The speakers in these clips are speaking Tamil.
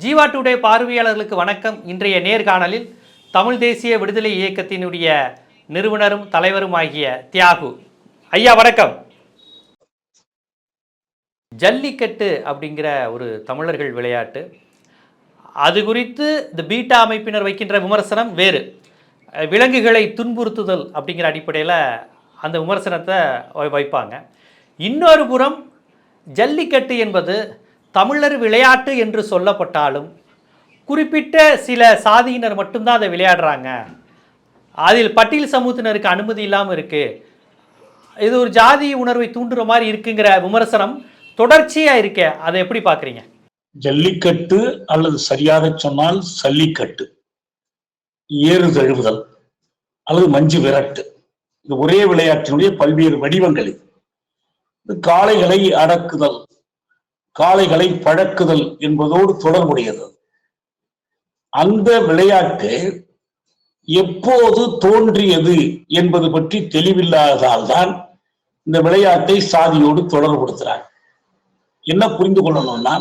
ஜீவா டுடே பார்வையாளர்களுக்கு வணக்கம். இன்றைய நேர்காணலில் தமிழ் தேசிய விடுதலை இயக்கத்தினுடைய நிறுவனரும் தலைவரும் ஆகிய தியாகு. ஐயா வணக்கம். ஜல்லிக்கட்டு அப்படிங்கிற ஒரு தமிழர்கள் விளையாட்டு. அது குறித்து இந்த பீட்டா அமைப்பினர் வைக்கின்ற விமர்சனம் வேறு. விலங்குகளை துன்புறுத்துதல் அப்படிங்கிற அடிப்படையில் அந்த விமர்சனத்தை வை- வைப்பாங்க. இன்னொரு புறம் ஜல்லிக்கட்டு என்பது தமிழர் விளையாட்டு என்று சொல்லப்பட்டாலும் குறிப்பிட்ட சில சாதியினர் மட்டும்தான் அதை விளையாடுறாங்க. அதில் பட்டியல் சமூகத்தினருக்கு அனுமதி இல்லாமல் இருக்குது இது ஒரு ஜாதி உணர்வை தூண்டுற மாதிரி இருக்குங்கிற விமர்சனம் தொடர்ச்சியாக இருக்கே. அதை எப்படி பார்க்குறீங்க ஜல்லிக்கட்டு அல்லது சரியாக சொன்னால் சல்லிக்கட்டு ஏறு தழுவுதல் அல்லது மஞ்சு விரட்டு. இது ஒரே விளையாட்டினுடைய பல்வேறு வடிவங்கள் இது காளைகளை அடக்குதல் காளைகளை பழக்குதல் என்பதோடு தொடர்புடையது. அந்த விளையாட்டு எப்போது தோன்றியது என்பது பற்றி தெளிவில்லாததால் தான் இந்த விளையாட்டை சாதியோடு தொடர்புபடுத்துறாங்க என்ன புரிந்து கொள்ளணும்னா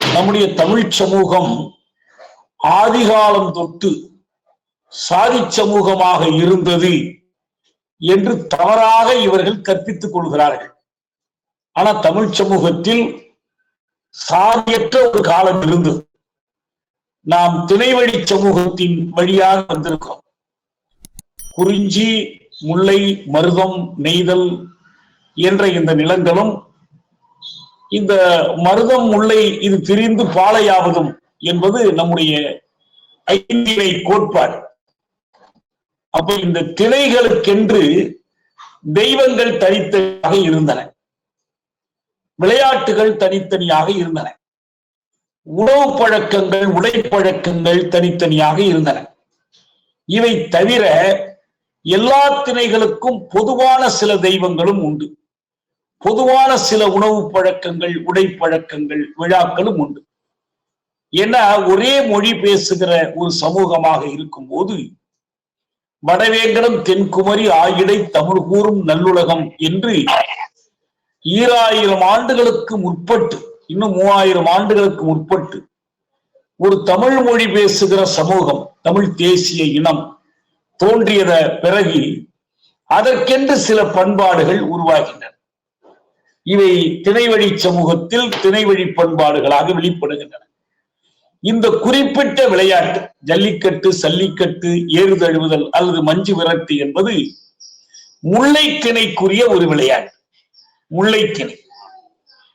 நம்முடைய தமிழ் சமூகம் ஆதிகாலம் தொட்டு சாதி சமூகமாக இருந்தது என்று தவறாக இவர்கள் கற்பித்துக் கொள்கிறார்கள். ஆனா தமிழ் சமூகத்தில் சாதியற்ற ஒரு காலம் இருந்தது. நாம் திணைவழி சமூகத்தின் வழியாக வந்திருக்கோம் குறிஞ்சி முல்லை மருதம் நெய்தல் என்ற இந்த நிலங்களும் இந்த மருதம் முல்லை இது பிரிந்து பாலையாவதும் என்பது நம்முடைய ஐந்திணை கோட்பாடு. அப்ப இந்த திணைகளுக்கென்று தெய்வங்கள் தனித்தனியாக இருந்தன. விளையாட்டுகள் தனித்தனியாக இருந்தன. உணவு பழக்கங்கள் உடை பழக்கங்கள் தனித்தனியாக இருந்தன. இவை தவிர எல்லா திணைகளுக்கும் பொதுவான சில தெய்வங்களும் உண்டு. பொதுவான சில உணவு பழக்கங்கள் உடை பழக்கங்கள் விழாக்களும் உண்டு. ஏன்னா ஒரே மொழி பேசுகிற ஒரு சமூகமாக இருக்கும்போது வடவேங்கடம் தென்குமரி ஆயிடை தமிழ் கூறும் நல்லுலகம் என்று ஈராயிரம் ஆண்டுகளுக்கு முற்பட்டு இன்னும் மூவாயிரம் ஆண்டுகளுக்கு முற்பட்டு ஒரு தமிழ் மொழி பேசுகிற சமூகம் தமிழ் தேசிய இனம் தோன்றியத பிறகு அதற்கென்று சில பண்பாடுகள் உருவாகின்றன. இவை திணைவழி சமூகத்தில் திணைவழி பண்பாடுகளாக வெளிப்படுகின்றன. இந்த குறிப்பிட்ட விளையாட்டு ஜல்லிக்கட்டு சல்லிக்கட்டு ஏறுதழுவுதல் அல்லது மஞ்சு விரட்டு என்பது முல்லை திணைக்குரிய ஒரு விளையாட்டு. முல்லைத்திணை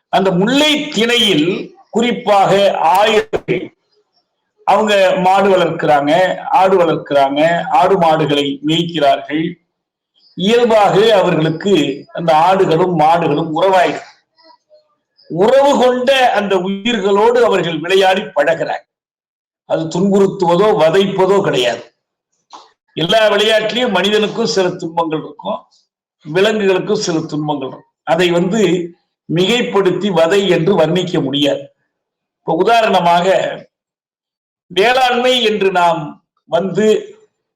அந்த முல்லை திணையில் குறிப்பாக ஆயிரம் அவங்க மாடு வளர்க்கிறாங்க ஆடு வளர்க்கிறாங்க ஆடு மாடுகளை மேய்க்கிறார்கள். இயல்பாக அவர்களுக்கு அந்த ஆடுகளும் மாடுகளும் உறவாயிடும் உறவு கொண்ட அந்த உயிர்களோடு அவர்கள் விளையாடி பழகிறாங்க அது துன்புறுத்துவதோ வதைப்பதோ கிடையாது. எல்லா விளையாட்டிலையும் மனிதனுக்கும் சில துன்பங்கள் இருக்கும் விலங்குகளுக்கும் சில துன்பங்கள் இருக்கும். அதை வந்து மிகைப்படுத்தி வதை என்று வர்ணிக்க முடியாது. இப்போ உதாரணமாக வேளாண்மை என்று நாம் வந்து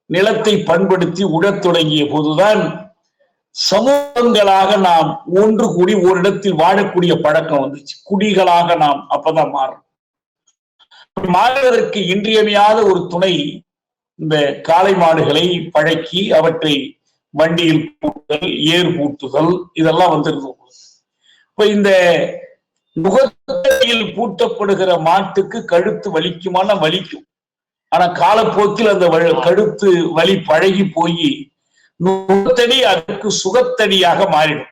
நிலத்தை பண்படுத்தி உடத் தொடங்கிய போதுதான் சமூகங்களாக நாம் ஒன்று கூடி ஓரிடத்தில் வாழக்கூடிய பழக்கம் வந்துச்சு. குடிகளாக நாம் அப்பதான் மாறும் மாறுவதற்கு இன்றியமையாத ஒரு துணை இந்த காளை மாடுகளை பழக்கி அவற்றை வண்டியில் பூட்டுதல் ஏர் பூட்டுதல் இதெல்லாம் வந்திருந்தோம் இப்ப இந்த நுகத்தடியில் பூட்டப்படுகிற மாட்டுக்கு கழுத்து வலிக்குமான வலிக்கும். ஆனா காலப்போக்கில் அந்த கழுத்து வலி பழகி போய் நுகத்தடி அதுக்கு சுகத்தடியாக மாறிடும்.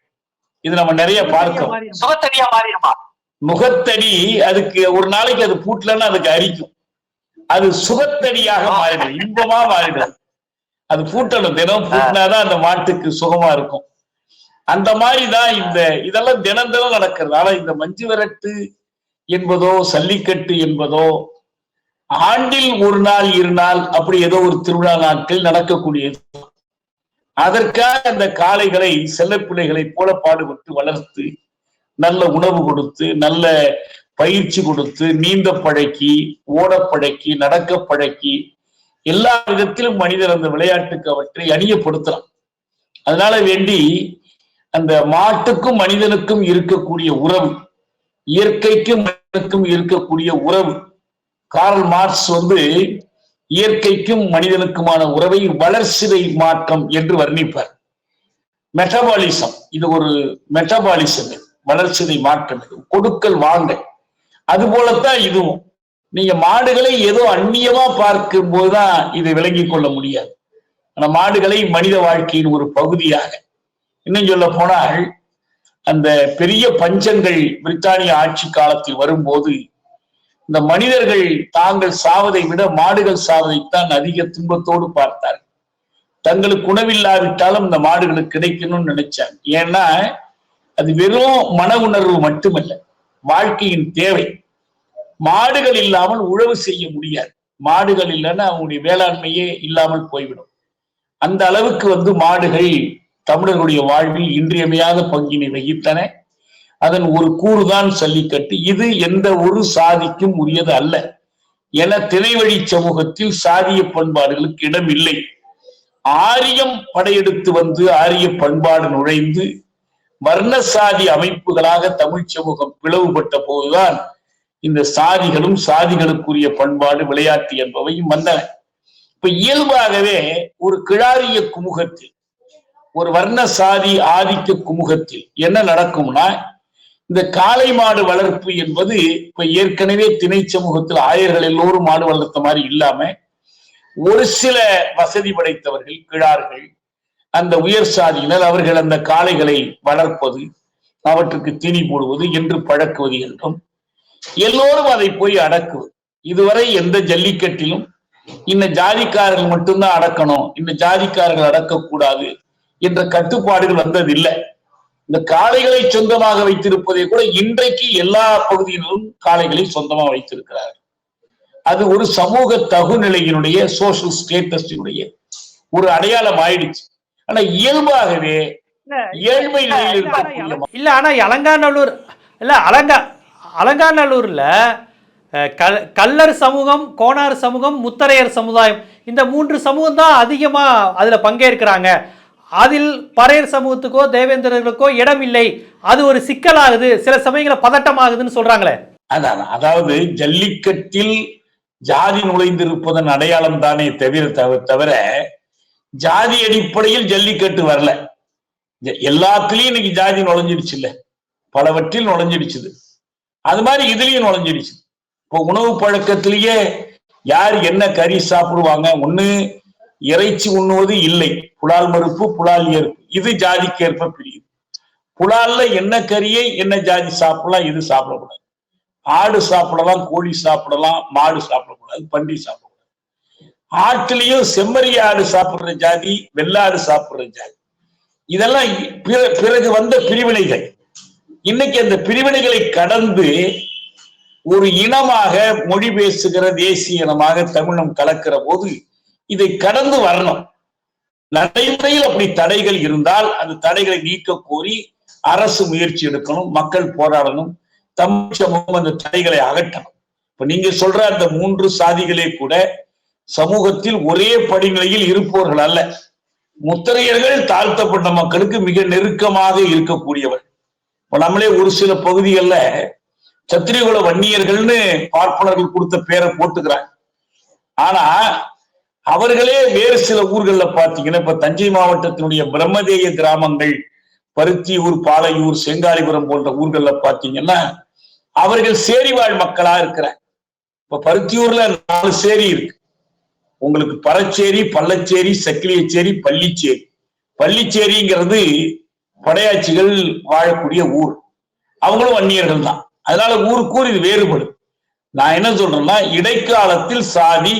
இது நம்ம நிறைய பார்க்கிறோம். சுகத்தடியா மாறிடுமா? நுகத்தடி அதுக்கு ஒரு நாளைக்கு அது பூட்டலன்னா அதுக்கு அரிக்கும். அது சுகத்தடியாக மாறிடும். இன்பமா மாறிடும். அது பூட்டணும். தினம் பூட்டினாதான் அந்த மாட்டுக்கு சுகமா இருக்கும். அந்த மாதிரிதான் இந்த இதெல்லாம் தினம் தினம் நடக்கிறது. ஆனா இந்த மஞ்சு விரட்டு என்பதோ சல்லிக்கட்டு என்பதோ ஆண்டில் ஒரு நாள் இரு நாள் அப்படி ஏதோ ஒரு திருவிழா நாட்கள் நடக்கக்கூடியது. அதற்காக அந்த காளைகளை செல்ல பிள்ளைகளை போல பாடுபட்டு வளர்த்து நல்ல உணவு கொடுத்து நல்ல பயிற்சி கொடுத்து நீந்த பழக்கி ஓட பழக்கி நடக்க பழக்கி எல்லா விதத்திலும் மனிதர் அந்த விளையாட்டுக்கு அவற்றை அணியப்படுத்தலாம். அதனால வேண்டி அந்த மாட்டுக்கும் மனிதனுக்கும் இருக்கக்கூடிய உறவு இயற்கைக்கும் மனிதனுக்கும் இருக்கக்கூடிய உறவு. கார்ல் மார்க்ஸ் வந்து இயற்கைக்கும் மனிதனுக்குமான உறவை வளர்சிதை மாற்றம் என்று வர்ணிப்பார். மெட்டபாலிசம் இது ஒரு மெட்டபாலிசம் வளர்ச்சிதை மாற்றம் இது கொடுக்கல் வாங்க அது போலத்தான் இதுவும். நீங்க மாடுகளை ஏதோ அந்நியமா பார்க்கும் போதுதான் இதை விளங்கிக் கொள்ள முடியாது. ஆனா மாடுகளை மனித வாழ்க்கையின் ஒரு பகுதியாக. இன்னும் சொல்ல போனால் அந்த பெரிய பஞ்சங்கள் பிரித்தானிய ஆட்சி காலத்தில் வரும்போது இந்த மனிதர்கள் தாங்கள் சாவதை விட மாடுகள் சாவதைத்தான் அதிக துன்பத்தோடு பார்த்தார்கள். தங்களுக்கு உணவில்லாவிட்டாலும் இந்த மாடுகளுக்கு கிடைக்கணும்னு நினைச்சாங்க. ஏன்னா அது வெறும் மன உணர்வு மட்டுமல்ல வாழ்க்கையின் தேவை. மாடுகள் இல்லாமல் உழவு செய்ய முடியாது. மாடுகள் இல்லைன்னா அவங்களுடைய வேளாண்மையே இல்லாமல் போய்விடும். அந்த அளவுக்கு வந்து மாடுகள் தமிழர்களுடைய வாழ்வில் இன்றியமையாத பங்கினை வகித்தன. அதன் ஒரு கூறுதான் சல்லிக்கட்டு இது எந்த ஒரு சாதிக்கும் உரியது அல்ல. என திணைவழி சமூகத்தில் சாதிய பண்பாடுகளுக்கு இடம் இல்லை. ஆரியம் படையெடுத்து வந்து ஆரிய பண்பாடு நுழைந்து வர்ண சாதி அமைப்புகளாக தமிழ் சமூகம் பிளவுபட்ட போதுதான் இந்த சாதிகளும் சாதிகளுக்குரிய பண்பாடு விளையாட்டு என்பவையும் வந்தன. இப்ப இயல்பாகவே ஒரு கிழாரிய குமுகத்தில் ஒரு வர்ண சாதி ஆதிக்க குமுகத்தில் என்ன நடக்கும்னா இந்த காளை மாடு வளர்ப்பு என்பது இப்ப ஏற்கனவே திணை சமூகத்தில் ஆயர்கள் எல்லோரும் மாடு வளர்த்த மாதிரி இல்லாம ஒரு சில வசதி படைத்தவர்கள் கிழார்கள் அந்த உயர் சாதியினர் அவர்கள் அந்த காளைகளை வளர்ப்பது அவற்றுக்கு தீனி போடுவது என்று பழக்குவது என்றும் எல்லோரும் அதை போய் அடக்குவது இதுவரை எந்த ஜல்லிக்கட்டிலும் இந்த ஜாதிக்காரர்கள் மட்டும்தான் அடக்கணும் இந்த ஜாதிக்காரர்கள் அடக்கக்கூடாது என்ற கட்டுப்பாடுகள் வந்ததில்லை. இந்த காளைகளை சொந்தமாக வைத்திருப்பதை கூட இன்றைக்கு எல்லா பகுதியினரும் காளைகளை சொந்தமாக வைத்திருக்கிறார்கள். அது ஒரு சமூக தகுநிலையினுடைய சோசியல் ஸ்டேட்டஸினுடைய ஒரு அடையாளம் ஆயிடுச்சு. ஆனா இயல்பாகவே ஏழ்மை நிலையில் இல்ல ஆனா அலங்காநல்லூர் இல்ல அலங்கா அலங்காநல்லூரில் க- கல்லர் சமூகம் கோனார் சமூகம் முத்தரையர் சமுதாயம் இந்த மூன்று சமூகம் தான் அதிகமா அதுல பங்கேற்கிறாங்க. அதில் பறையர் சமூகத்துக்கோ தேவேந்திரர்களுக்கோ இடம் இல்லை. அது ஒரு சிக்கலாகுது. சில சமயங்களில் பதட்டமாகுதுன்னு சொல்றாங்களே. அதான். அதாவது ஜல்லிக்கட்டில் ஜாதி நுழைந்திருப்பதன் அடையாளம் தானே தவிர தவிர ஜாதி அடிப்படையில் ஜல்லிக்கட்டு வரல. எல்லாத்துலயும் இன்னைக்கு ஜாதி நுழைஞ்சிடுச்சு இல்ல. பலவற்றில் நுழைஞ்சிடுச்சுது. அது மாதிரி இதுலயும் நுழைஞ்சிடுச்சு. இப்போ உணவு பழக்கத்திலேயே யார் என்ன கறி சாப்பிடுவாங்க? ஒண்ணு இறைச்சி உண்ணுவது இல்லை. புலால் மறுப்பு புலால் ஏற்பு இது ஜாதிக்கு ஏற்ப பிரியுது புலால்ல என்ன கறியை என்ன ஜாதி சாப்பிடலாம் இது சாப்பிடக்கூடாது. ஆடு சாப்பிடலாம் கோழி சாப்பிடலாம் மாடு சாப்பிடக்கூடாது பன்றி சாப்பிடக்கூடாது. ஆட்டிலையும் செம்மறி ஆடு சாப்பிடுற ஜாதி வெள்ளாடு சாப்பிடுற ஜாதி. இதெல்லாம் இ- பிற- பிறகு வந்த பிரிவினைகள். இன்னைக்கு அந்த பிரிவினைகளை கடந்து ஒரு இனமாக மொழி பேசுகிற தேசிய இனமாக தமிழம் கலக்கிற போது இதை கடந்து வரணும். நடைமுறையில் அப்படி தடைகள் இருந்தால் அந்த தடைகளை நீக்க கோரி அரசு முயற்சி எடுக்கணும் மக்கள் போராடணும் தமிழ் சமூகம் அந்த தடைகளை அகற்றணும். இப்ப நீங்க சொல்ற அந்த மூன்று சாதிகளே கூட சமூகத்தில் ஒரே படிநிலையில் இருப்பவர்கள் அல்ல. முத்திரையர்கள் தாழ்த்தப்பட்ட மக்களுக்கு மிக நெருக்கமாக இருக்கக்கூடியவர் இப்ப நம்மளே ஒரு சில பகுதிகளில் சத்திரியகுல வன்னியர்கள்னு பார்ப்பனர்கள் கொடுத்த பேரை போட்டுக்கிறாங்க. ஆனா அவர்களே வேறு சில ஊர்கள்ல பாத்தீங்கன்னா இப்ப தஞ்சை மாவட்டத்தினுடைய பிரம்மதேய கிராமங்கள் பருத்தியூர் பாலையூர் செங்காலிபுரம் போன்ற ஊர்கள்ல பாத்தீங்கன்னா அவர்கள் சேரிவாழ் மக்களா இருக்கிறாங்க. இப்ப பருத்தியூர்ல நாலு சேரி இருக்கு. உங்களுக்கு பரச்சேரி பள்ளச்சேரி சக்கிலியச்சேரி பள்ளிச்சேரி. பள்ளிச்சேரிங்கிறது படையாட்சிகள் வாழக்கூடிய ஊர். அவங்களும் வன்னியர்கள் தான். அதனால ஊருக்கூர் இது வேறுபடும் நான் என்ன சொல்றேன்னா இடைக்காலத்தில் சாதி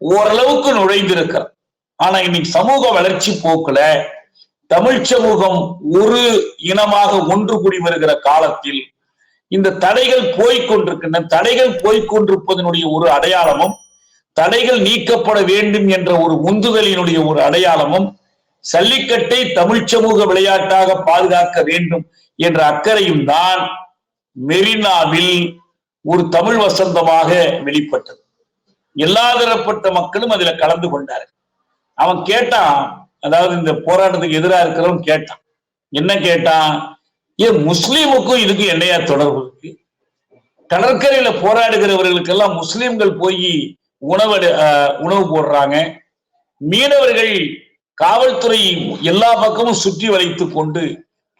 ஓரளவுக்கு நுழைந்திருக்கிறது. ஆனா இன்னைக்கு சமூக வளர்ச்சி போக்குல தமிழ் சமூகம் ஒரு இனமாக ஒன்று கூடி வருகிற காலத்தில் இந்த தடைகள் போய்க்கொண்டிருக்கின்றன தடைகள் போய்கொண்டிருப்பதனுடைய ஒரு அடையாளமும் தடைகள் நீக்கப்பட வேண்டும் என்ற ஒரு உந்துதலினுடைய ஒரு அடையாளமும் சல்லிக்கட்டை தமிழ் சமூக விளையாட்டாக பாதுகாக்க வேண்டும் என்ற அக்கறையும் தான் மெரினாவில் ஒரு தமிழ் வசந்தமாக வெளிப்பட்டது. எல்லா தரப்பட்ட மக்களும் அதுல கலந்து கொண்டார்கள். அவன் கேட்டான் அதாவது இந்த போராட்டத்துக்கு எதிராக இருக்கிறவன் கேட்டான். என்ன கேட்டான்? ஏன் முஸ்லீமுக்கும் இதுக்கு என்னையா தொடர்பு இருக்கு? கடற்கரையில போராடுகிறவர்களுக்கெல்லாம் முஸ்லிம்கள் போய் உணவு உணவு போடுறாங்க. மீனவர்கள் காவல்துறை எல்லா பக்கமும் சுற்றி வளைத்துக் கொண்டு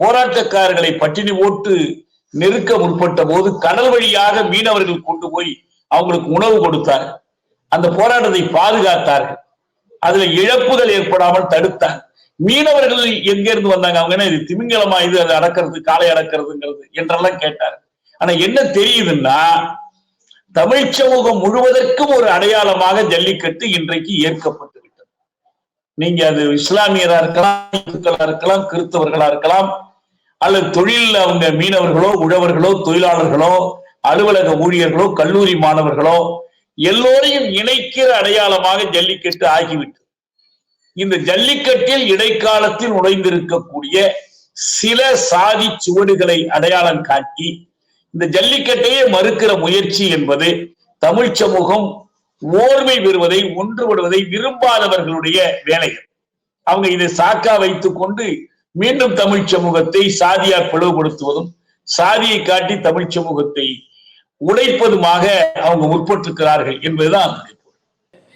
போராட்டக்காரர்களை பட்டினி போட்டு நெருக்க முற்பட்ட போது கடல் வழியாக மீனவர்கள் கொண்டு போய் அவங்களுக்கு உணவு கொடுத்தார். அந்த போராட்டத்தை பாதுகாத்தார்கள். அதுல இழப்புகள் ஏற்படாமல் தடுத்தார். மீனவர்கள் எங்க இருந்து வந்தாங்க? அவங்க என்ன இது திமிங்கலமா இது அது அடக்கிறது காலை அடக்கிறதுங்கிறது என்றெல்லாம் கேட்டார். ஆனா என்ன தெரியுதுன்னா தமிழ் சமூகம் முழுவதற்கும் ஒரு அடையாளமாக ஜல்லிக்கட்டு இன்றைக்கு ஏற்கப்பட்டு நீங்க அது இஸ்லாமியரா இருக்கலாம் இந்துக்களா இருக்கலாம் கிறிஸ்தவர்களா இருக்கலாம் அல்லது தொழில் அவங்க மீனவர்களோ உழவர்களோ தொழிலாளர்களோ அலுவலக ஊழியர்களோ கல்லூரி மாணவர்களோ எல்லோரையும் இணைக்கிற அடையாளமாக ஜல்லிக்கட்டு ஆகிவிட்டது. இந்த ஜல்லிக்கட்டில் இடைக்காலத்தில் நுழைந்திருக்கக்கூடிய சில சாதி சுவடுகளை அடையாளம் காட்டி இந்த ஜல்லிக்கட்டையே மறுக்கிற முயற்சி என்பது தமிழ் சமூகம் ஓர்மை பெறுவதை ஒன்றுபடுவதை விரும்பாதவர்களுடைய வேலைகள். அவங்க இதை சாக்கா வைத்துக் கொண்டு மீண்டும் தமிழ் சமூகத்தை சாதியார் பிளவுபடுத்துவதும் சாதியை காட்டி தமிழ் சமூகத்தை உடைப்பதுமாக அவங்க முற்பட்டிருக்கிறார்கள் என்பதுதான்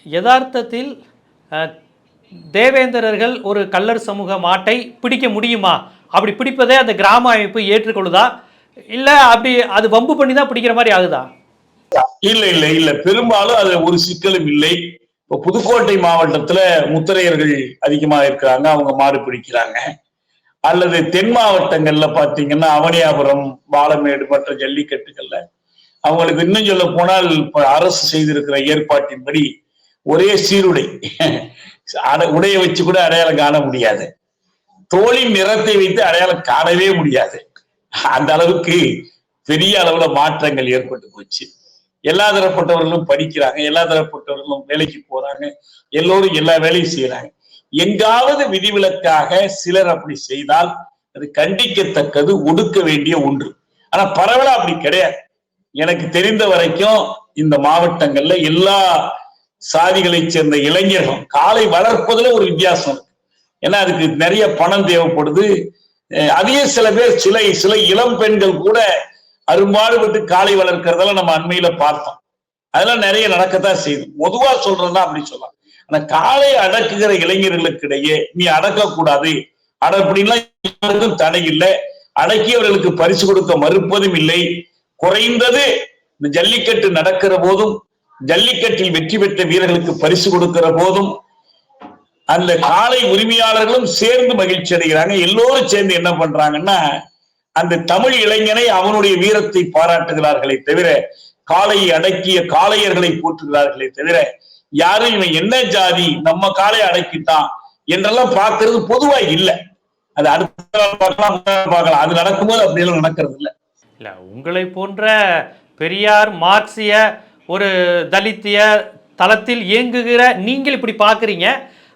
யதார்த்தத்தில் அஹ், தேவேந்திரர்கள் ஒரு கல்லர் சமூக மாட்டை பிடிக்க முடியுமா? அப்படி பிடிப்பதே அந்த கிராம அமைப்பு ஏற்றுக்கொள்ளுதா? இல்லை அப்படி அது வம்பு பண்ணி தான் பிடிக்கிற மாதிரி ஆகுதா? இல்ல இல்ல இல்ல. பெரும்பாலும் அதுல ஒரு சிக்கலும் இல்லை. இப்ப புதுக்கோட்டை மாவட்டத்துல முத்திரையர்கள் அதிகமா இருக்கிறாங்க அவங்க மாடு பிடிக்கிறாங்க. அல்லது தென் மாவட்டங்கள்ல பாத்தீங்கன்னா அவனியாபுரம் பாலமேடு மற்ற ஜல்லிக்கட்டுகள்ல அவங்களுக்கு இன்னும் சொல்ல போனால் இப்ப அரசு செய்திருக்கிற ஏற்பாட்டின்படி ஒரே சீருடை. உடைய வச்சு கூட அடையாளம் காண முடியாது. தோளின் நிறத்தை வைத்து அடையாளம் காணவே முடியாது. அந்த அளவுக்கு பெரிய அளவுல மாற்றங்கள் ஏற்பட்டு போச்சு. எல்லா தரப்பட்டவர்களும் படிக்கிறாங்க எல்லா தரப்பட்டவர்களும் வேலைக்கு போறாங்க எல்லோரும் எல்லா வேலையும் செய்யறாங்க எங்காவது விதிவிலக்காக சிலர் அப்படி செய்தால் அது கண்டிக்கத்தக்கது ஒடுக்க வேண்டிய ஒன்று. ஆனா பரவலா அப்படி கிடையாது. எனக்கு தெரிந்த வரைக்கும் இந்த மாவட்டங்கள்ல எல்லா சாதிகளைச் சேர்ந்த இளைஞர்கள் காலை வளர்ப்பதுல ஒரு வித்தியாசம் இருக்கு. ஏன்னா அதுக்கு நிறைய பணம் தேவைப்படுது. அதையே சில பேர் சில சில இளம் பெண்கள் கூட அரும்பாடுபட்டு காலை வளர்க்கறதெல்லாம் நம்ம அண்மையில பார்த்தோம். அதெல்லாம் நிறைய நடக்கத்தான் செய்யுது பொதுவா சொல்றதுதான் அப்படி சொல்லலாம். ஆனா காலை அடக்குகிற இளைஞர்களுக்கு இடையே நீ அடக்கக்கூடாது. அட அப்படின்லாம் யாருக்கும் தடை இல்லை. அடக்கியவர்களுக்கு பரிசு கொடுக்க மறுப்பதும் இல்லை. குறைந்தது இந்த ஜல்லிக்கட்டு நடக்கிற போதும் ஜல்லிக்கட்டில் வெற்றி பெற்ற வீரர்களுக்கு பரிசு கொடுக்கிற போதும் அந்த காளை உரிமையாளர்களும் சேர்ந்து மகிழ்ச்சி அடைகிறாங்க எல்லோரும் சேர்ந்து என்ன பண்றாங்கன்னா அந்த தமிழ் இளைஞனை அவனுடைய வீரத்தை பாராட்டுகிறார்களே தவிர காளையை அடக்கிய காளையர்களை போற்றுகிறார்களே தவிர யாரும் இவன் என்ன ஜாதி நம்ம காளையை அடக்கிட்டான் என்றெல்லாம் பார்க்கறது பொதுவா இல்லை. அது அடுத்த பார்க்கலாம் பார்க்கலாம். அது நடக்கும்போது அப்படியெல்லாம் நடக்கிறது இல்லை. இல்ல உங்களை போன்ற பெரியார் மார்க்சிய ஒரு தலித்திய தளத்தில் இயங்குகிற நீங்கள் இப்படி பார்க்குறீங்க.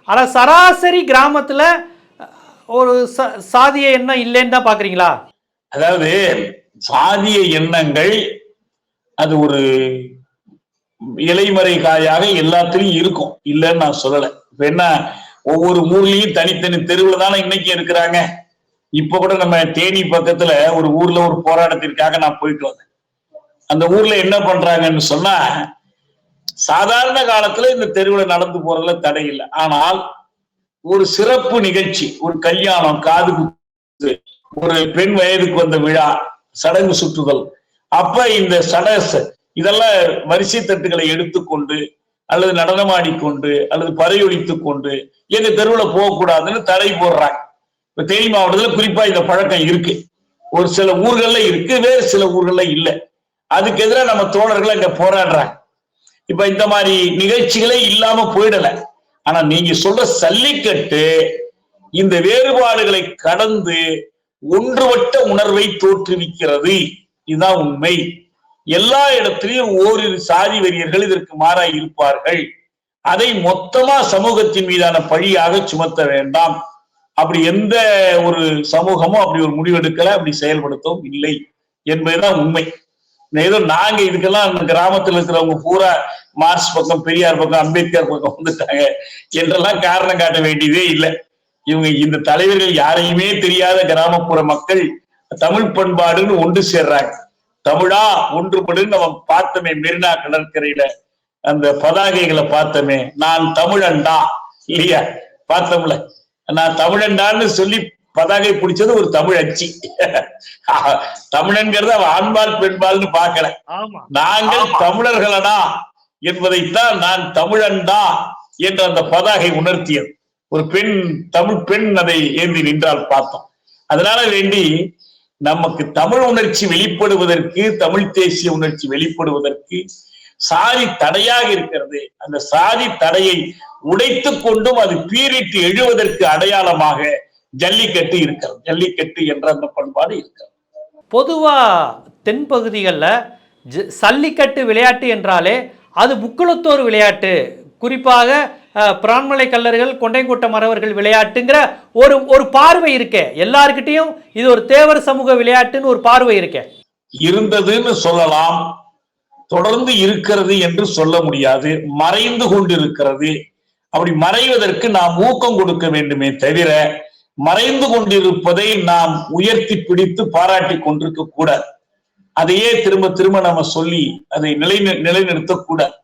ஆனால் சராசரி கிராமத்தில் ஒரு ச சாதிய என்ன இல்லைன்னு தான் பார்க்குறீங்களா? அதாவது சாதிய எண்ணங்கள் அது ஒரு இலைமறை காயாக எல்லாத்துலயும் இருக்கும். இல்லைன்னு நான் சொல்லலை. இப்ப என்ன ஒவ்வொரு ஊர்லயும் தனித்தனி தெருவில் தானே இன்னைக்கு இருக்கிறாங்க. இப்ப கூட நம்ம தேனி பக்கத்துல ஒரு ஊர்ல ஒரு போராட்டத்திற்காக நான் போயிட்டு வந்தேன். அந்த ஊர்ல என்ன பண்றாங்கன்னு சொன்னா சாதாரண காலத்துல இந்த தெருவில் நடந்து போறதுல தடை இல்லை. ஆனால் ஒரு சிறப்பு நிகழ்ச்சி ஒரு கல்யாணம் காது ஒரு பெண் வயதுக்கு வந்த விழா சடங்கு சுற்றுதல். அப்ப இந்த சட இதெல்லாம் வரிசை தட்டுகளை எடுத்துக்கொண்டு அல்லது நடனமாடிக்கொண்டு அல்லது பறையொழித்துக் கொண்டு எங்க தெருவில் போகக்கூடாதுன்னு தடை போடுறாங்க. இப்ப தேனி மாவட்டத்துல குறிப்பா இந்த பழக்கம் இருக்கு. ஒரு சில ஊர்கள்ல இருக்கு வேறு சில ஊர்கள்ல இல்லை. அதுக்கு எதிராக நம்ம தோழர்கள் அங்க போராடுறாங்க. இப்ப இந்த மாதிரி நிகழ்ச்சிகளே இல்லாம போயிடல. ஆனா நீங்க சொல்ற சல்லிக்கட்டு இந்த வேறுபாடுகளை கடந்து ஒன்றுபட்ட உணர்வை தோற்றுவிக்கிறது. இதுதான் உண்மை. எல்லா இடத்திலையும் ஓரிரு சாதி வெறியர்கள் இதற்கு மாறாய் இருப்பார்கள். அதை மொத்தமா சமூகத்தின் மீதான பழியாக சுமத்த வேண்டாம். அப்படி எந்த ஒரு சமூகமும் அப்படி ஒரு முடிவெடுக்கல அப்படி செயல்படுத்தவும் இல்லை என்பதுதான் உண்மை. ஏதோ நாங்க இதுக்கெல்லாம் கிராமத்துல இருக்கிறவங்க பூரா மார்க்ஸ் பக்கம் பெரியார் பக்கம் அம்பேத்கர் பக்கம் வந்துட்டாங்க. என்றெல்லாம் காரணம் காட்ட வேண்டியதே இல்லை. இவங்க இந்த தலைவர்கள் யாரையுமே தெரியாத கிராமப்புற மக்கள் தமிழ் பண்பாடுன்னு ஒன்று சேர்றாங்க. தமிழா ஒன்றுபடு நம்ம பார்த்தோமே மெரினா கடற்கரையில அந்த பதாகைகளை பார்த்தோமே. நான் தமிழன்டா இல்லையா? பார்த்தோம்ல. நான் தமிழன்டான்னு சொல்லி பதாகை பிடிச்சது ஒரு தமிழ் அச்சி. தமிழன்கிறது அவன் ஆண்பால் பெண்பால்னு பார்க்கல. ஆமா. நாங்கள். தமிழர்களடா என்பதைத்தான் நான் தமிழன்டா என்ற அந்த பதாகை உணர்த்தியது. ஒரு பெண் தமிழ் பெண் அதை ஏந்தி நின்றால் பார்த்தோம். அதனால வேண்டி நமக்கு தமிழ் உணர்ச்சி வெளிப்படுவதற்கு தமிழ் தேசிய உணர்ச்சி வெளிப்படுவதற்கு சாதி தடையாக இருக்கிறது. அந்த சாதி தடையை உடைத்துக் கொண்டும் அது பீரிட்டு எழுவதற்கு அடையாளமாக ஜல்லிக்கட்டு இருக்கிறது. ஜல்லிக்கட்டு என்ற அந்த பண்பாடு இருக்கிறது. பொதுவா தென்பகுதிகளில் ஜ- சல்லிக்கட்டு விளையாட்டு என்றாலே அது முக்குளத்தோர் விளையாட்டு. குறிப்பாக பிரான்மலை கல்லர்கள் கொண்டைங்கோட்ட மறவர்கள் விளையாட்டுங்கிற ஒரு ஒரு பார்வை இருக்கே. எல்லார்கிட்டயும் இது ஒரு தேவர் சமூக விளையாட்டுன்னு ஒரு பார்வை இருக்கே. இருந்ததுன்னு சொல்லலாம். தொடர்ந்து இருக்கிறது என்று சொல்ல முடியாது. மறைந்து கொண்டிருக்கிறது. அப்படி மறைவதற்கு நாம் ஊக்கம் கொடுக்க வேண்டுமே தவிர மறைந்து கொண்டிருப்பதை நாம் உயர்த்தி பிடித்து பாராட்டி கொண்டிருக்க கூடாது. அதையே திரும்ப திரும்ப நம்ம சொல்லி அதை நிலை நிலைநிறுத்தக்கூடாது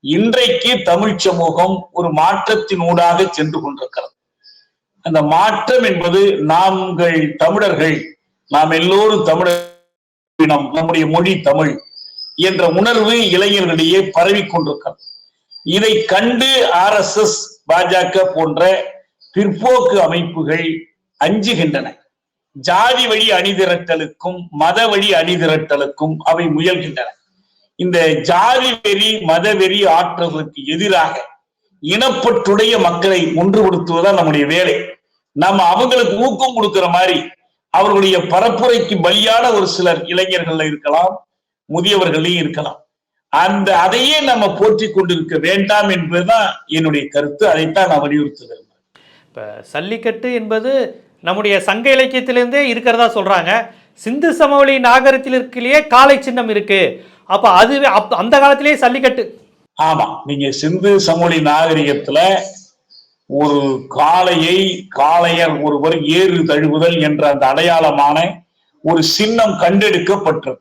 இன்றைக்கு தமிழ் சமூகம் ஒரு மாற்றத்தின் ஊடாக சென்று கொண்டிருக்கிறது. அந்த மாற்றம் என்பது நாங்கள் தமிழர்கள் நாம் எல்லோரும் தமிழர் நம்முடைய மொழி தமிழ் என்ற உணர்வு இளைஞர்களிடையே பரவி கொண்டிருக்கிறது. இதை கண்டு ஆர் எஸ் எஸ் பாஜக போன்ற பிற்போக்கு அமைப்புகள் அஞ்சுகின்றன. ஜாதி வழி அணிதிரட்டலுக்கும் மத வழி அணிதிரட்டலுக்கும் அவை முயல்கின்றன. இந்த ஜாதி வெறி மத வெறி ஆற்றலுக்கு எதிராக இனப்பற்றுடைய மக்களை ஒன்றுபடுத்துவதுதான் நம்முடைய வேலை. நம்ம அவங்களுக்கு ஊக்கம் கொடுக்கிற மாதிரி அவர்களுடைய பரப்புரைக்கு பலியான ஒரு சிலர் இளைஞர்கள்ல இருக்கலாம் முதியவர்களையும் இருக்கலாம். அந்த அதையே நம்ம போற்றி கொண்டிருக்க வேண்டாம் என்பதுதான் என்னுடைய கருத்து. அதைத்தான் நான் வலியுறுத்துகிறேன் இப்போ சல்லிக்கட்டு என்பது நம்முடைய சங்க இலக்கியத்திலேருந்தே இருக்கிறதா சொல்றாங்க. சிந்து சமவெளி நாகரிகத்திலேயே காலை சின்னம் இருக்கு. அப்ப அதுவே அந்த காலத்திலேயே சல்லிக்கட்டு ஆமா. நீங்க சிந்து சமொழி நாகரிகத்துல ஒரு காளையை காளையர் ஒருவர் ஏறு தழுவுதல் என்ற அந்த அடையாளமான ஒரு சின்னம் கண்டெடுக்கப்பட்டது.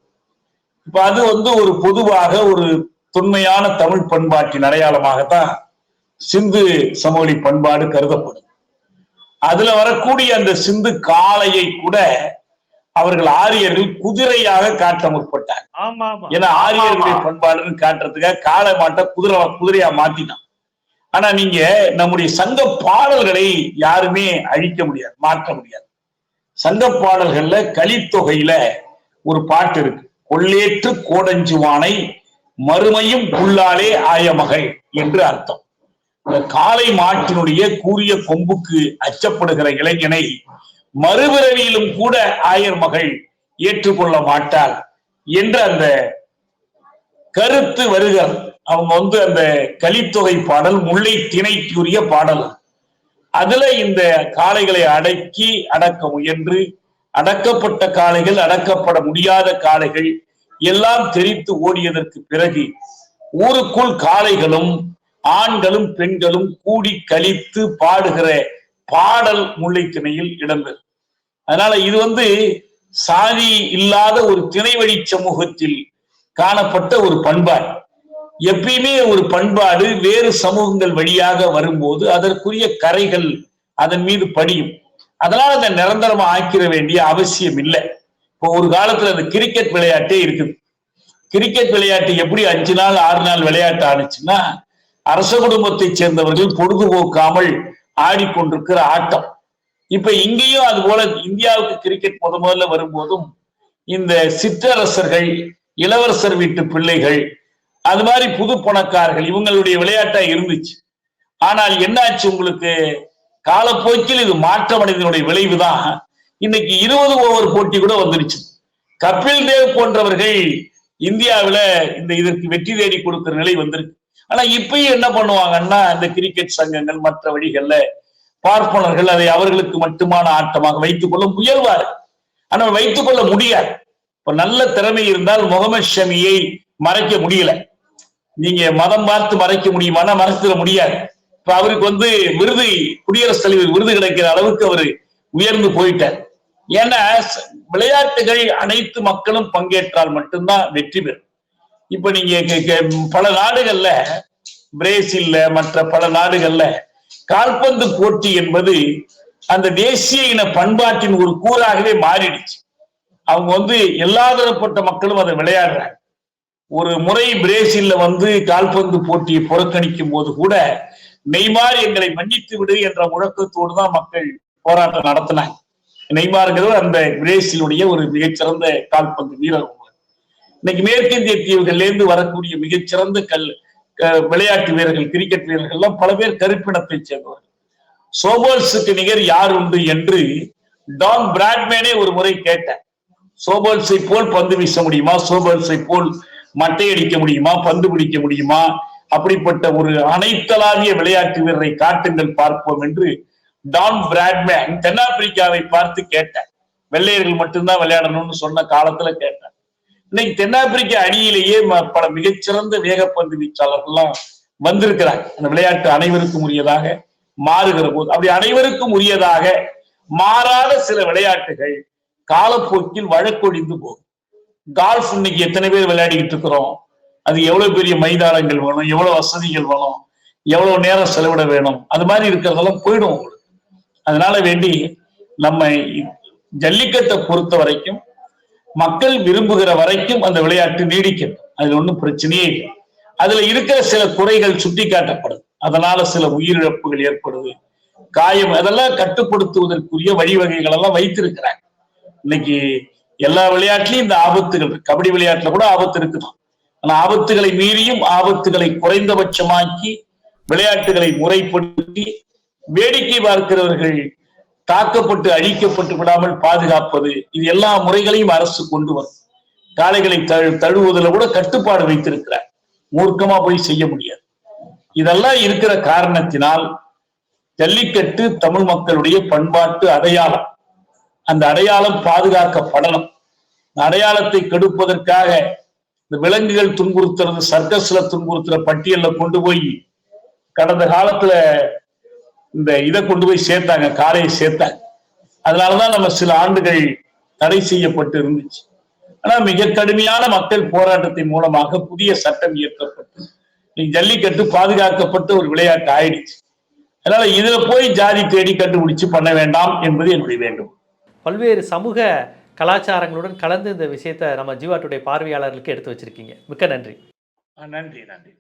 இப்ப அது வந்து ஒரு பொதுவாக ஒரு தொன்மையான தமிழ் பண்பாட்டின் அடையாளமாகத்தான் சிந்து சமவெளி பண்பாடு கருதப்படும் அதுல வரக்கூடிய அந்த சிந்து காளையை கூட அவர்கள் ஆரியர்கள் குதிரையாக காட்ட முற்பட்டார் ஏன்னா ஆரியர்களுடைய பண்பாடுன்னு காட்டுறதுக்காக காளை மாட்டை குதிரை குதிரையா மாத்தினான் ஆனா நீங்க நம்முடைய சங்க பாடல்களை யாருமே அழிக்க முடியாது மாற்ற முடியாது. சங்க பாடல்கள்ல கலித்தொகையில ஒரு பாட்டு இருக்கு. கொள்ளேற்று கோடஞ்சுவானை மறுமையும் புல்லாலே ஆயமகள் என்று அர்த்தம். இந்த காளை மாட்டினுடைய கூரிய கொம்புக்கு அச்சப்படுகிற இளைஞனை மறுபிறவியிலும் கூட ஆயர் மகள் ஏற்றுக்கொள்ள மாட்டாள் என்ற அந்த கருத்து வருகிறது அவங்க வந்து அந்த கலித்தொகை பாடல் முல்லை திணைக்குரிய பாடல். அதுல இந்த காளைகளை அடக்கி அடக்க முயன்று அடக்கப்பட்ட காளைகள் அடக்கப்பட முடியாத காளைகள் எல்லாம் தெரித்து ஓடியதற்கு பிறகு ஊருக்குள் காளைகளும் ஆண்களும் பெண்களும் கூடி கழித்து பாடுகிற பாடல் முல்லைத்திணையில் இடம்பெறும் அதனால இது வந்து சாதி இல்லாத ஒரு திணைவழி சமூகத்தில் காணப்பட்ட ஒரு பண்பாடு. எப்பயுமே ஒரு பண்பாடு வேறு சமூகங்கள் வழியாக வரும்போது அதற்குரிய கரைகள் அதன் மீது படியும். அதனால அதை நிரந்தரமா ஆக்கிட வேண்டிய அவசியம் இல்லை. இப்போ ஒரு காலத்துல அந்த கிரிக்கெட் விளையாட்டே இருக்குது. கிரிக்கெட் விளையாட்டு எப்படி அஞ்சு நாள் ஆறு நாள் விளையாட்டு ஆணுச்சுன்னா அரச குடும்பத்தைச் சேர்ந்தவர்கள் பொழுதுபோக்காமல் ஆடிக்கொண்டிருக்கிற ஆட்டம். இப்ப இங்கேயும் அது போல இந்தியாவுக்கு கிரிக்கெட் முத முதல்ல வரும்போதும் இந்த சிற்றரசர்கள் இளவரசர் வீட்டு பிள்ளைகள் அது மாதிரி புது பணக்காரர்கள் இவங்களுடைய விளையாட்டா இருந்துச்சு. ஆனால் என்னாச்சு உங்களுக்கு? காலப்போக்கில் இது மாற்றமடைந்தனுடைய விளைவுதான். இன்னைக்கு இருபது ஓவர் போட்டி கூட வந்துருச்சு. கபில் தேவ் போன்றவர்கள் இந்தியாவில இந்த இதற்கு வெற்றி தேடி கொடுக்கிற நிலை வந்திருக்கு. ஆனா இப்பயும் என்ன பண்ணுவாங்கன்னா இந்த கிரிக்கெட் சங்கங்கள் மற்ற வழிகள்ல பார்ப்பனர்கள் அதை அவர்களுக்கு மட்டுமான ஆட்டமாக வைத்துக் கொள்ள முயல்வார். ஆனால் வைத்துக் கொள்ள முடியாது. இப்ப நல்ல திறமை இருந்தால் முகமது ஷமியை மறைக்க முடியல. நீங்க மதம் பார்த்து மறைக்க முடியுமானா மறைச்சிட முடியாது. இப்ப அவருக்கு வந்து விருது குடியரசுத் தலைவர் விருது கிடைக்கிற அளவுக்கு அவர் உயர்ந்து போயிட்டார். ஏன்னா விளையாட்டுகள் அனைத்து மக்களும் பங்கேற்றால் மட்டும்தான் வெற்றி பெறும். இப்ப நீங்க பல நாடுகள்ல பிரேசில்ல மற்ற பல நாடுகள்ல கால்பந்து போட்டி என்பது அந்த தேசிய இன பண்பாட்டின் ஒரு கூறாகவே மாறிடுச்சு. அவங்க வந்து எல்லா தரப்பட்ட மக்களும் அதை விளையாடுறாங்க. ஒரு முறை பிரேசில்ல வந்து கால்பந்து போட்டியை புறக்கணிக்கும் போது கூட நெய்மார் எங்களை மன்னித்து விடு என்ற முழக்கத்தோடு தான் மக்கள் போராட்டம் நடத்தினாங்க. நெய்மாருங்கிறது அந்த பிரேசிலுடைய ஒரு மிகச்சிறந்த கால்பந்து வீரர் இன்னைக்கு மேற்கிந்திய தீவுகள்ல இருந்து வரக்கூடிய மிகச்சிறந்த கல் விளையாட்டு வீரர்கள் கிரிக்கெட் வீரர்கள் எல்லாம் பல பேர் கருப்பினத்தை சேர்ந்தவர்கள். சோபோல்ஸுக்கு நிகர் யார் உண்டு என்று டான் பிராட்மேனே ஒரு முறை கேட்டேன் சோபோல்ஸை போல் பந்து வீச முடியுமா? சோபோல்ஸை போல் மட்டை அடிக்க முடியுமா? பந்து பிடிக்க முடியுமா? அப்படிப்பட்ட ஒரு அனைத்தலாவிய விளையாட்டு வீரரை காட்டுங்கள் பார்ப்போம் என்று டான் பிராட்மேன் தென்னாப்பிரிக்காவை பார்த்து கேட்டேன் வெள்ளையர்கள் மட்டும்தான் விளையாடணும்னு சொன்ன காலத்துல கேட்டேன் இன்னைக்கு தென்னாப்பிரிக்க அணியிலேயே பல மிகச்சிறந்த வேகப்பந்து வீச்சாளர்கள்லாம் வந்திருக்கிறாங்க. அந்த விளையாட்டு அனைவருக்கும் உரியதாக மாறுகிற போது அப்படி அனைவருக்கும் உரியதாக மாறாத சில விளையாட்டுகள் காலப்போக்கில் வழக்கொழிந்து போகும் கால்ஃப் இன்னைக்கு எத்தனை பேர் விளையாடிக்கிட்டு இருக்கிறோம்? அது எவ்வளவு பெரிய மைதானங்கள் வேணும்? எவ்வளவு வசதிகள் வேணும்? எவ்வளவு நேரம் செலவிட வேணும்? அது மாதிரி இருக்கிறதெல்லாம் போயிடும் உங்களுக்கு. அதனால வேண்டி நம்ம ஜல்லிக்கட்டை பொறுத்த வரைக்கும் மக்கள் விரும்புகிற வரைக்கும் அந்த விளையாட்டு நீடிக்கும். அதுல ஒன்றும் பிரச்சனையே இல்லை. அதுல இருக்கிற சில குறைகள் சுட்டி காட்டப்படுது அதனால சில உயிரிழப்புகள் ஏற்படுது. காயம் அதெல்லாம் கட்டுப்படுத்துவதற்குரிய வழிவகைகள் எல்லாம் வைத்திருக்கிறாங்க. இன்னைக்கு எல்லா விளையாட்டுலயும் இந்த ஆபத்துகள் கபடி விளையாட்டுல கூட ஆபத்து இருக்குதான். ஆனா ஆபத்துகளை மீறியும் ஆபத்துகளை குறைந்தபட்சமாக்கி விளையாட்டுகளை முறைப்படுத்தி வேடிக்கை பார்க்கிறவர்கள் தாக்கப்பட்டு அழிக்கப்பட்டு விடாமல் பாதுகாப்பது இது எல்லா முறைகளையும் அரசு கொண்டு வரும். காளைகளை தழு தழுவுவதில் கூட கட்டுப்பாடு வைத்திருக்கிறார். மூர்க்கமா போய் செய்ய முடியாது. இதெல்லாம் இருக்கிற காரணத்தினால் ஜல்லிக்கட்டு தமிழ் மக்களுடைய பண்பாட்டு அடையாளம். அந்த அடையாளம் பாதுகாக்கப்படணும். அடையாளத்தை கெடுப்பதற்காக இந்த விலங்குகள் துன்புறுத்துறது சர்க்கஸ்ல துன்புறுத்துற பட்டியல்ல கொண்டு போய் கடந்த காலத்துல இந்த இதை கொண்டு போய் சேர்த்தாங்க காளையை சேர்த்தாங்க. அதனாலதான் நம்ம சில ஆண்டுகள் தடை செய்யப்பட்டு இருந்துச்சு. ஆனா மிக கடுமையான மக்கள் போராட்டத்தின் மூலமாக புதிய சட்டம் இயற்றப்பட்டு ஜல்லிக்கட்டு பாதுகாக்கப்பட்ட ஒரு விளையாட்டு ஆயிடுச்சு. அதனால இதுல போய் ஜாதி தேடி கண்டுபிடிச்சு பண்ண வேண்டாம் என்பது என்னுடைய வேண்டும் பல்வேறு சமூக கலாச்சாரங்களுடன் கலந்து இந்த விஷயத்தை நம்ம ஜீவாட்டுடைய பார்வையாளர்களுக்கு எடுத்து வச்சிருக்கீங்க. மிக்க நன்றி. நன்றி நன்றி.